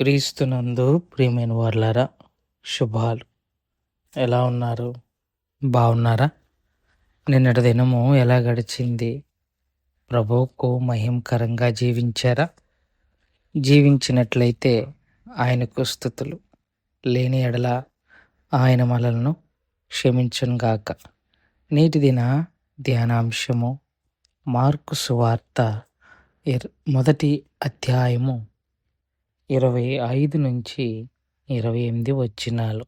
క్రీస్తునందు ప్రియమైన వర్లారా శుభాలు. ఎలా ఉన్నారు? బాగున్నారా నిన్నటి దినము ఎలా గడిచింది? ప్రభువుకు మహిమకరంగా జీవించారా? జీవించినట్లయితే ఆయనకు స్థుతులు లేని ఎడల ఆయన మనలను క్షమించునుగాక నేటి దిన ధ్యానాంశము మార్కు సువార్త మొదటి అధ్యాయము ఇరవై ఐదు నుంచి ఇరవై ఎనిమిది వచ్చినాలు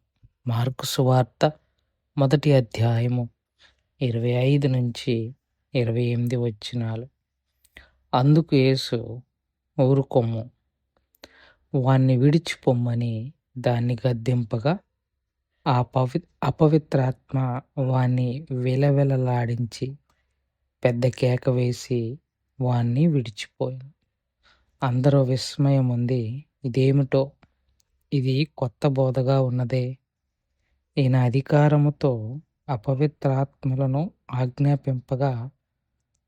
మార్కు సువార్త మొదటి అధ్యాయము ఇరవై ఐదు నుంచి ఇరవై ఎనిమిది వచ్చినాలు అందుకు యేసు ఊరుకొమ్ము వాణ్ణి విడిచిపొమ్మని దాన్ని గద్దింపగా ఆ పవి అపవిత్రాత్మ వాణ్ణి విలవిలలాడించి పెద్ద కేక వేసి వాణ్ణి విడిచిపోయింది. అందరూ విస్మయం ఉంది ఇదేమిటో? ఇది కొత్త బోధగా ఉన్నదే. ఈయన అధికారముతో అపవిత్రాత్మలను ఆజ్ఞాపింపగా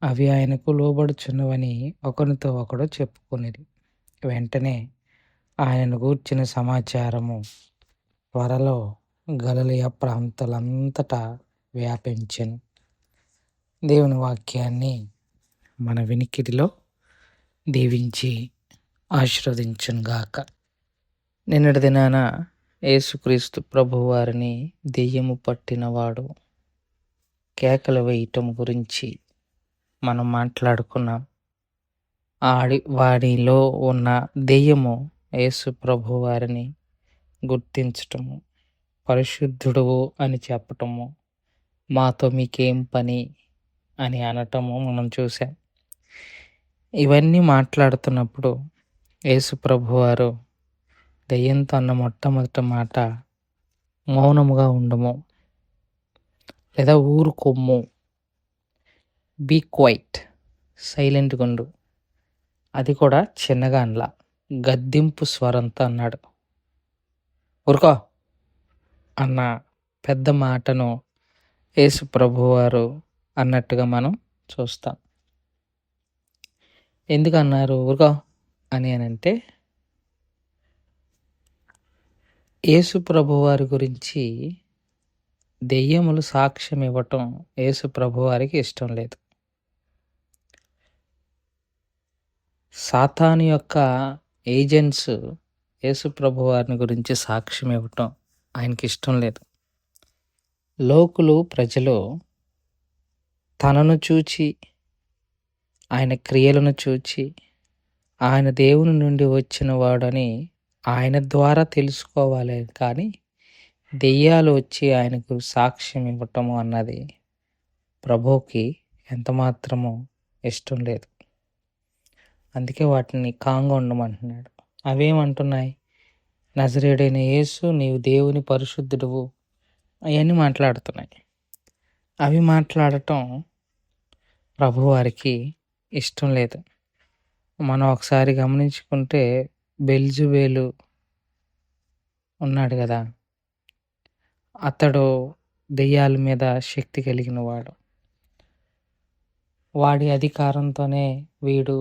అవి ఆయనకు లోబడుచున్నవని ఒకరితో ఒకడు చెప్పుకునేది వెంటనే ఆయనను గూర్చిన సమాచారము త్వరలో గలలియ ప్రాంతాలంతటా వ్యాపించను. దేవుని వాక్యాన్ని మన వినికిడిలో దీవించి ఆశీర్వదించునుగాక నిన్నటి దినాన యేసుక్రీస్తు ప్రభువారిని దెయ్యము పట్టినవాడు కేకలు వేయటం గురించి మనం మాట్లాడుకున్నాం. ఆడి వాడిలో ఉన్న దెయ్యము యేసు ప్రభువారిని గుర్తించటము పరిశుద్ధుడు అని చెప్పటము మాతో మీకేం పని అని అనటము మనం చూసాం ఇవన్నీ మాట్లాడుతున్నప్పుడు యేసుప్రభు ప్రభువారు దెయ్యంతో అన్న మొట్టమొదటి మాట మౌనముగా ఉండము లేదా ఊరు కొమ్ము బీ క్వైట్ సైలెంట్గా ఉండు. అది కూడా చిన్నగా అనలా. గద్దింపు స్వరంతో అన్నాడు. ఊరుకో. అన్న పెద్ద మాటను యేసు ప్రభువారు అన్నట్టుగా మనం చూస్తాం. ఎందుకు అన్నారు ఊరుకో అని అని అంటే యేసు ప్రభువారి గురించి దెయ్యములు సాక్ష్యం ఇవ్వటం యేసు ప్రభువారికి ఇష్టం లేదు. సాతాను యొక్క ఏజెంట్స్ యేసు ప్రభువారిని గురించి సాక్ష్యం ఇవ్వటం ఆయనకి ఇష్టం లేదు. లోకులు ప్రజలు తనను చూచి ఆయన క్రియలను చూచి ఆయన దేవుని నుండి వచ్చిన వాడని ఆయన ద్వారా తెలుసుకోవాలి కానీ దెయ్యాలు వచ్చి ఆయనకు సాక్ష్యం ఇవ్వటము అన్నది ప్రభుకి ఎంతమాత్రము ఇష్టం లేదు. అందుకే వాటిని కాంగా ఉండమంటున్నాడు. అవేమంటున్నాయి? నజరేడైన యేసు నీవు దేవుని పరిశుద్ధుడువు అవన్నీ మాట్లాడుతున్నాయి. అవి మాట్లాడటం ప్రభువారికి ఇష్టం లేదు. మనం ఒకసారి గమనించుకుంటే బెల్జుబేలు ఉన్నాడు కదా అతడు దెయ్యాల మీద శక్తి కలిగిన వాడు. వాడి అధికారంతోనే వీడు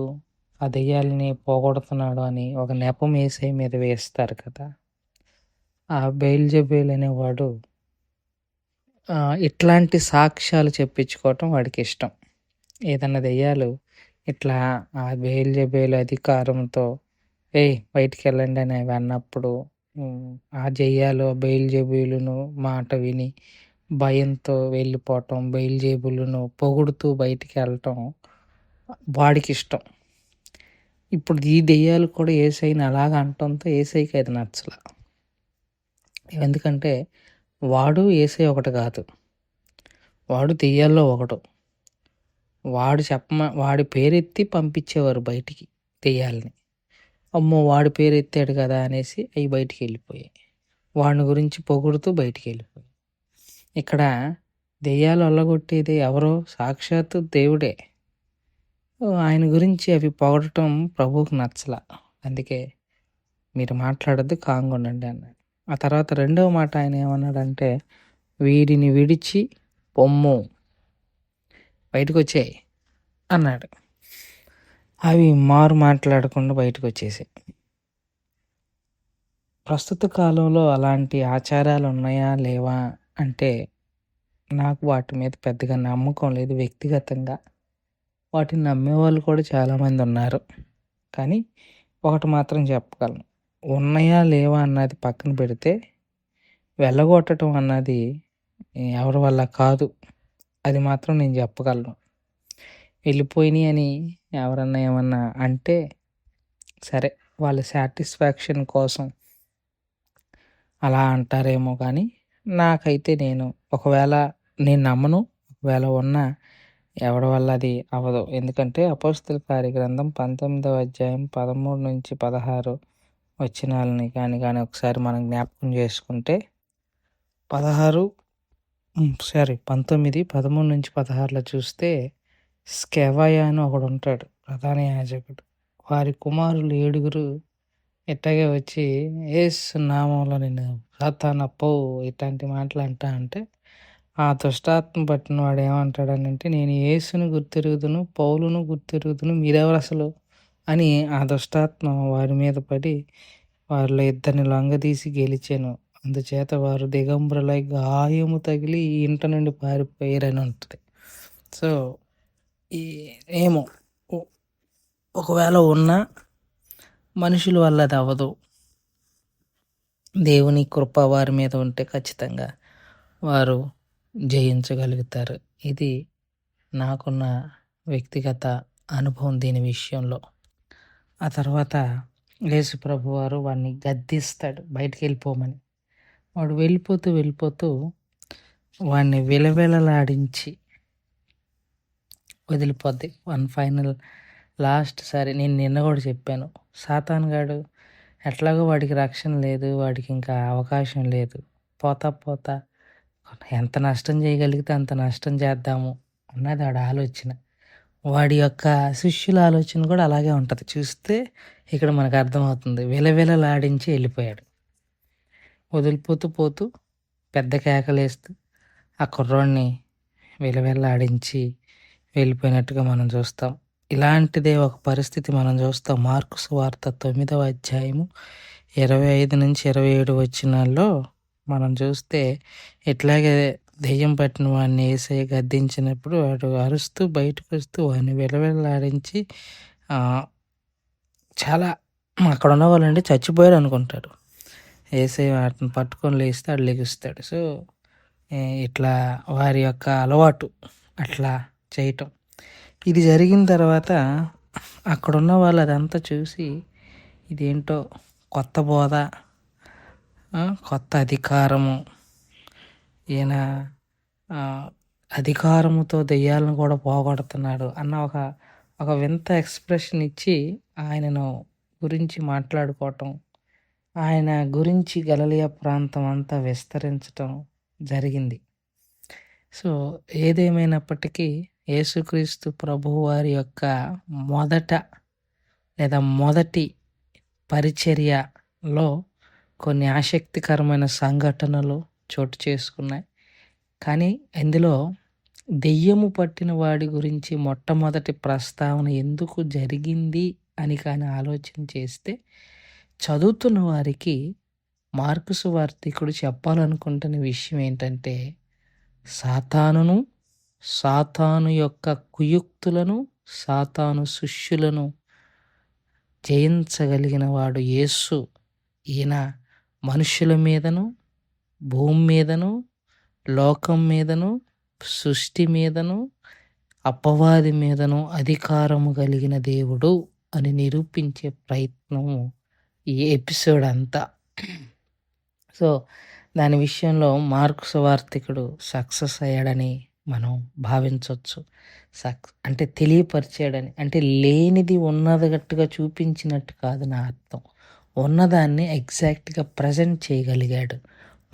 ఆ దెయ్యాలని పోగొడుతున్నాడు అని ఒక నెపం వేసే మీద వేస్తారు కదా. ఆ బెయిల్జబేల్ అనేవాడు ఇట్లాంటి సాక్ష్యాలు చెప్పించుకోవటం వాడికి ఇష్టం. ఏదన్నా దెయ్యాలు ఇట్లా ఆ బేలు అధికారంతో ఏయ్ బయటికి వెళ్ళండి అని అవి అన్నప్పుడు ఆ జయ్యాలు బయలుజేబులను మాట విని భయంతో వెళ్ళిపోవటం బయలుజేబులను పొగుడుతూ బయటికి వెళ్ళటం వాడికి ఇష్టం ఇప్పుడు ఈ దెయ్యాలు కూడా ఏసైని అలాగ అంటంతో ఏసైకి అది నచ్చల. ఎందుకంటే వాడు ఏసై ఒకటి కాదు. వాడు దెయ్యాల్లో ఒకడు. వాడు చెప్పమ వాడి పేరెత్తి పంపించేవారు బయటికి దెయ్యాలని అమ్మో వాడి పేరు ఎత్తాడు కదా అనేసి అవి బయటికి వెళ్ళిపోయాయి. వాడిని గురించి పొగుడుతూ బయటికి వెళ్ళిపోయాయి. ఇక్కడ దెయ్యాలు అల్లగొట్టేది ఎవరో సాక్షాత్తు దేవుడే. ఆయన గురించి అవి పొగడటం ప్రభువుకు నచ్చల. అందుకే మీరు మాట్లాడద్దు కాంగా ఉండండి అన్నాడు. ఆ తర్వాత రెండవ మాట ఆయన ఏమన్నాడంటే వీడిని విడిచి పొమ్ము. బయటకు వచ్చాయి అన్నాడు. అవి మారు మాట్లాడకుండా బయటకు వచ్చేసాయి ప్రస్తుత కాలంలో అలాంటి ఆచారాలు ఉన్నాయా లేవా అంటే నాకు వాటి మీద పెద్దగా నమ్మకం లేదు వ్యక్తిగతంగా. వాటిని నమ్మేవాళ్ళు కూడా చాలామంది ఉన్నారు. కానీ ఒకటి మాత్రం చెప్పగలను. ఉన్నాయా లేవా అన్నది పక్కన పెడితే వెళ్ళగొట్టడం అన్నది ఎవరి వల్ల కాదు. అది మాత్రం నేను చెప్పగలను. వెళ్ళిపోయినాయి అని ఎవరన్నా ఏమన్నా అంటే సరే వాళ్ళ సాటిస్ఫాక్షన్ కోసం అలా అంటారేమో కానీ నాకైతే నేను ఒకవేళ నేను నమ్మను ఒకవేళ ఉన్నా ఎవడి వల్ల అది అవ్వదు. ఎందుకంటే అపోస్తుల కార్యగ్రంథం పంతొమ్మిదవ అధ్యాయం పదమూడు నుంచి పదహారు వచ్చినాలని కానీ కానీ ఒకసారి మనం జ్ఞాపకం చేసుకుంటే పదహారు సారీ పంతొమ్మిది పదమూడు నుంచి పదహారులో చూస్తే స్కెవయా అని ఒకడు ఉంటాడు ప్రధాన యాజకుడు. వారి కుమారులు ఏడుగురు ఇట్టగే వచ్చి ఏస్ నామంలో నేను సాతానప్పో ఇట్లాంటి మాటలు అంటా అంటే ఆ దుష్టాత్మ పట్టిన వాడు ఏమంటాడనంటే నేను ఏసును గుర్తిరుగుదును పౌలును గుర్తిరుగుదును మీరెవరు అసలు? అని ఆ దుష్టాత్మ వారి మీద పడి వారిలో ఇద్దరిని లొంగదీసి గెలిచాను అందుచేత వారు దిగంబరులై గాయము తగిలి ఇంట నుండి పారిపోయారని ఉంటుంది. సో ఈ ఏమో ఒకవేళ ఉన్న మనుషుల వల్ల అది అవ్వదు. దేవుని కృప వారి మీద ఉంటే ఖచ్చితంగా వారు జయించగలుగుతారు. ఇది నాకున్న వ్యక్తిగత అనుభవం దీని విషయంలో. ఆ తర్వాత యేసు ప్రభు వారు వాడిని గద్దిస్తాడు. బయటికి వెళ్ళిపోమని. వాడు వెళ్ళిపోతూ వెళ్ళిపోతూ వాడిని విలవిలలాడించి వదిలిపోద్ది. వన్ ఫైనల్ లాస్ట్ సారి నేను నిన్న కూడా చెప్పాను సాతాన్ గాడు ఎట్లాగో వాడికి రక్షణ లేదు వాడికి ఇంకా అవకాశం లేదు. పోతా పోతా. ఎంత నష్టం చేయగలిగితే అంత నష్టం చేద్దాము అన్నది వాడి ఆలోచన. వాడి యొక్క శిష్యుల ఆలోచన కూడా అలాగే ఉంటుంది. చూస్తే ఇక్కడ మనకు అర్థమవుతుంది. విలవిలలాడించి వెళ్ళిపోయాడు. వదిలిపోతూ పోతూ పెద్ద కేకలేస్తూ ఆ కుర్రోడిని విలవిల్లాడించి వెళ్ళిపోయినట్టుగా మనం చూస్తాం. ఇలాంటిదే ఒక పరిస్థితి మనం చూస్తాం. మార్కుస్ వార్త తొమ్మిదవ అధ్యాయము ఇరవై ఐదు నుంచి ఇరవై ఏడు వచ్చినాల్లో మనం చూస్తే ఇట్లాగే దెయ్యం పట్టిన వాడిని వేసే గద్దించినప్పుడు వాడు అరుస్తూ బయటకు వస్తూ వాడిని విలవిల్లాడించి చాలా అక్కడ ఉన్న వాళ్ళంటే చచ్చిపోయారు అనుకుంటాడు వేసే వాటిని పట్టుకొని లేస్తే అడు లెగుస్తాడు. సో ఇట్లా వారి యొక్క అలవాటు అట్లా చేయటం. ఇది జరిగిన తర్వాత అక్కడున్న వాళ్ళు అదంతా చూసి ఇదేంటో కొత్త బోధ కొత్త అధికారము ఈయన అధికారముతో దెయ్యాలను కూడా పోగొడుతున్నాడు అన్న ఒక ఒక వింత ఎక్స్ప్రెషన్ ఇచ్చి ఆయనను గురించి మాట్లాడుకోవటం ఆయన గురించి గలలియా ప్రాంతం అంతా విస్తరించటం జరిగింది. సో ఏదేమైనప్పటికీ యేసుక్రీస్తు ప్రభు వారి యొక్క మొదట లేదా మొదటి పరిచర్యలో కొన్ని ఆసక్తికరమైన సంఘటనలు చోటు చేసుకున్నాయి. కానీ ఇందులో దెయ్యము పట్టిన వాడి గురించి మొట్టమొదటి ప్రస్తావన ఎందుకు జరిగింది అని కానీ ఆలోచన చేస్తే చదువుతున్న వారికి మార్కుసు వార్తికుడు చెప్పాలనుకుంటున్న విషయం ఏంటంటే సాతానును సాతాను యొక్క కుయుక్తులను సాతాను శిష్యులను జయించగలిగిన వాడు యేసు. ఈయన మనుషుల మీదను భూమి మీదను లోకం మీదను సృష్టి మీదను అపవాది మీదను అధికారము కలిగిన దేవుడు అని నిరూపించే ప్రయత్నము ఈ ఎపిసోడ్ అంతా. సో దాని విషయంలో మార్కు సువార్థికుడు సక్సెస్ అయ్యాడని మనం భావించవచ్చు సక్ అంటే తెలియపరిచాడని అంటే లేనిది ఉన్నదగట్టుగా చూపించినట్టు కాదు నా అర్థం. ఉన్నదాన్ని ఎగ్జాక్ట్గా ప్రజెంట్ చేయగలిగాడు.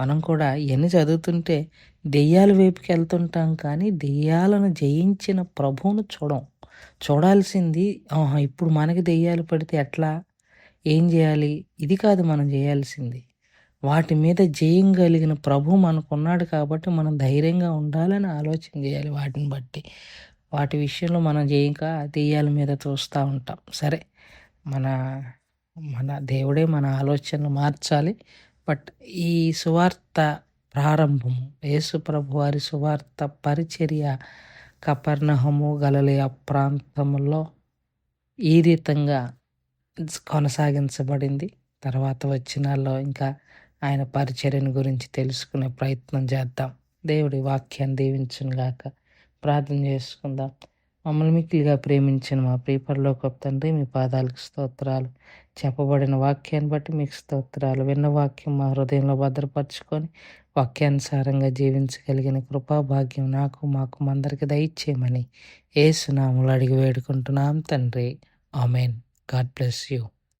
మనం కూడా ఎన్ని చదువుతుంటే దెయ్యాల వైపుకి వెళ్తుంటాం కానీ దెయ్యాలను జయించిన ప్రభువును చూడం. చూడాల్సింది ఇప్పుడు మనకి దెయ్యాలు పడితే ఎట్లా? ఏం చేయాలి? ఇది కాదు మనం చేయాల్సింది. వాటి మీద జయం కలిగిన ప్రభు మనకున్నాడు కాబట్టి మనం ధైర్యంగా ఉండాలని ఆలోచన చేయాలి వాటిని బట్టి. వాటి విషయంలో మనం జయంక దెయ్యాల మీద చూస్తూ ఉంటాం. సరే మన మన దేవుడే మన ఆలోచనలు మార్చాలి. బట్ ఈ సువార్త ప్రారంభము యేసు ప్రభు వారి సువార్త పరిచర్య కపర్ణహము గలలే ప్రాంతంలో ఈ రీతంగా కొనసాగించబడింది. తర్వాత వచ్చినాల్లో ఇంకా ఆయన పరిచర్యను గురించి తెలుసుకునే ప్రయత్నం చేద్దాం. దేవుడి వాక్యాన్ని దీవించును గాక. ప్రార్థన చేసుకుందాం. మమ్మల్ని మిక్కిలిగా ప్రేమించిన మా ప్రియపరలోకి తండ్రి మీ పాదాలకు స్తోత్రాలు. చెప్పబడిన వాక్యాన్ని బట్టి మీకు స్తోత్రాలు. విన్న వాక్యం మా హృదయంలో భద్రపరచుకొని వాక్యానుసారంగా జీవించగలిగిన కృపా భాగ్యం నాకు మాకు అందరికీ దయచేయమని ఏసునాములు అడిగి వేడుకుంటున్నాం తండ్రి. ఆమెన్. God bless you.